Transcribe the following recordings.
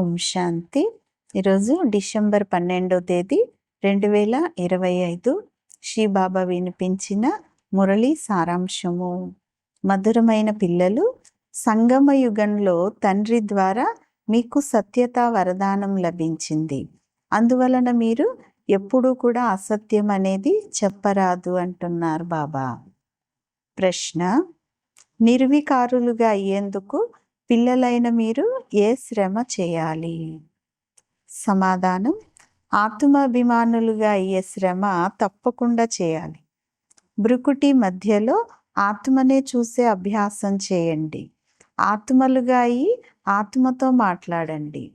ఓం శాంతి. ఈరోజు డిసెంబర్ పన్నెండో తేదీ రెండు వేల ఇరవై ఐదు శ్రీబాబా వినిపించిన మురళి సారాంశము. మధురమైన పిల్లలు సంగమయుగంలో తండ్రి ద్వారా మీకు సత్యత వరదానం లభించింది. అందువలన మీరు ఎప్పుడూ కూడా అసత్యం అనేది చెప్పరాదు అంటున్నారు బాబా. ప్రశ్న నిర్వికారులుగా అయ్యేందుకు పిల్లలైన మీరు ఏ శ్రమ చేయాలి? సమాధానం ఆత్మాభిమానులుగా అయ్యే శ్రమ తప్పకుండా చేయాలి. బ్రుకుటి మధ్యలో ఆత్మనే చూసే అభ్యాసం చేయండి. ఆత్మలుగా అయి ఆత్మతో మాట్లాడండి.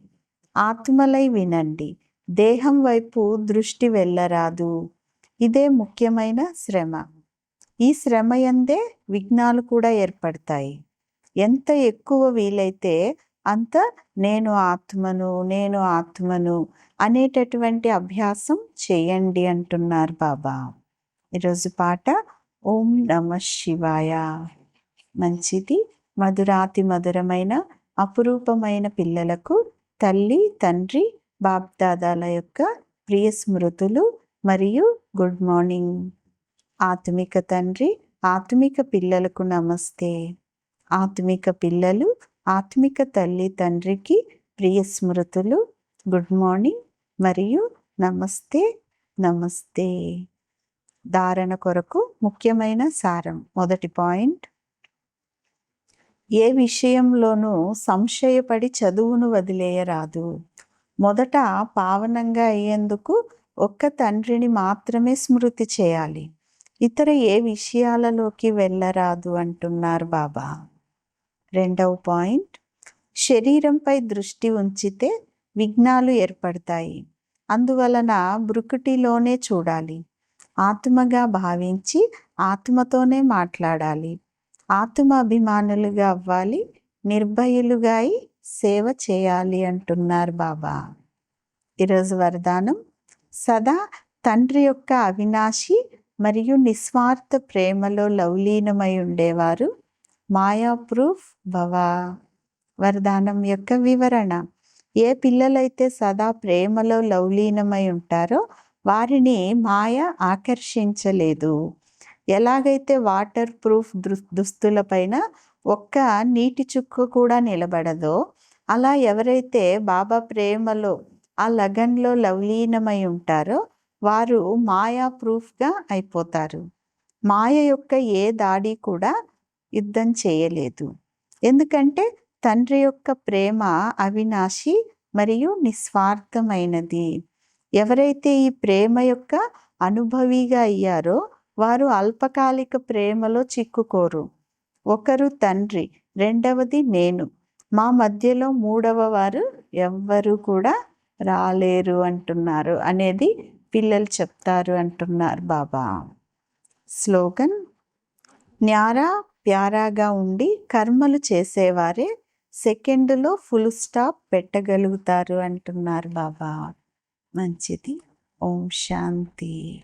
ఆత్మలై వినండి. దేహం వైపు దృష్టి వెళ్ళరాదు. ఇదే ముఖ్యమైన శ్రమ. ఈ శ్రమ ఎందే విఘ్నాలు కూడా ఏర్పడతాయి. ఎంత ఎక్కువ వీలైతే అంత నేను ఆత్మను నేను ఆత్మను అనేటటువంటి అభ్యాసం చేయండి అంటున్నారు బాబా. ఈరోజు పాట ఓం నమ శివాయ. మంచిది మధురాతి మధురమైన అపురూపమైన పిల్లలకు తల్లి తండ్రి బాప్దాదాల యొక్క ప్రియ స్మృతులు మరియు గుడ్ మార్నింగ్. ఆత్మిక తండ్రి ఆత్మిక పిల్లలకు నమస్తే. ఆత్మిక పిల్లలు ఆత్మిక తల్లి తండ్రికి ప్రియ స్మృతులు. గుడ్ మార్నింగ్ మరియు నమస్తే నమస్తే. ధారణ కొరకు ముఖ్యమైన సారం మొదటి పాయింట్. ఏ విషయంలోనూ సంశయపడి చదువును వదిలేయరాదు. మొదట పావనంగా అయ్యేందుకు ఒక్క తండ్రిని మాత్రమే స్మృతి చేయాలి. ఇతర ఏ విషయాలలోకి వెళ్ళరాదు అంటున్నారు బాబా. రెండవ పాయింట్. శరీరంపై దృష్టి ఉంచితే విఘ్నాలు ఏర్పడతాయి. అందువలన బ్రుకుటిలోనే చూడాలి. ఆత్మగా భావించి ఆత్మతోనే మాట్లాడాలి. ఆత్మ అభిమానులుగా అవ్వాలి. నిర్భయులుగా అయి సేవ చేయాలి అంటున్నారు బాబా. ఈరోజు వరదానం. సదా తండ్రి యొక్క అవినాశి మరియు నిస్వార్థ ప్రేమలో లవలీనమై ఉండేవారు. మాయా ప్రూఫ్ భవ. వరదానం యొక్క వివరణ. ఏ పిల్లలైతే సదా ప్రేమలో లవలీనమై ఉంటారో వారిని మాయ ఆకర్షించలేదు. ఎలాగైతే వాటర్ ప్రూఫ్ దుస్తులపైన ఒక్క నీటి చుక్క కూడా నిలబడదో అలా ఎవరైతే బాబా ప్రేమలో ఆ లగన్లో లవలీనమై ఉంటారో వారు మాయా ప్రూఫ్గా అయిపోతారు. మాయ యొక్క ఏ దాడి కూడా యుద్ధం చేయలేదు. ఎందుకంటే తండ్రి యొక్క ప్రేమ అవినాశి మరియు నిస్వార్థమైనది. ఎవరైతే ఈ ప్రేమ యొక్క అనుభవిగా అయ్యారో వారు అల్పకాలిక ప్రేమలో చిక్కుకోరు. ఒకరు తండ్రి రెండవది నేను. మా మధ్యలో మూడవ వారు ఎవ్వరు కూడా రాలేరు అంటున్నారు అనేది పిల్లలు చెప్తారు అంటున్నారు బాబా. స్లోగన్ న్యారా ప్యారాగా ఉండి కర్మలు చేసేవారే సెకండ్లో ఫుల్ స్టాప్ పెట్టగలుగుతారు అంటున్నారు బాబా. మంచిది. ఓం శాంతి.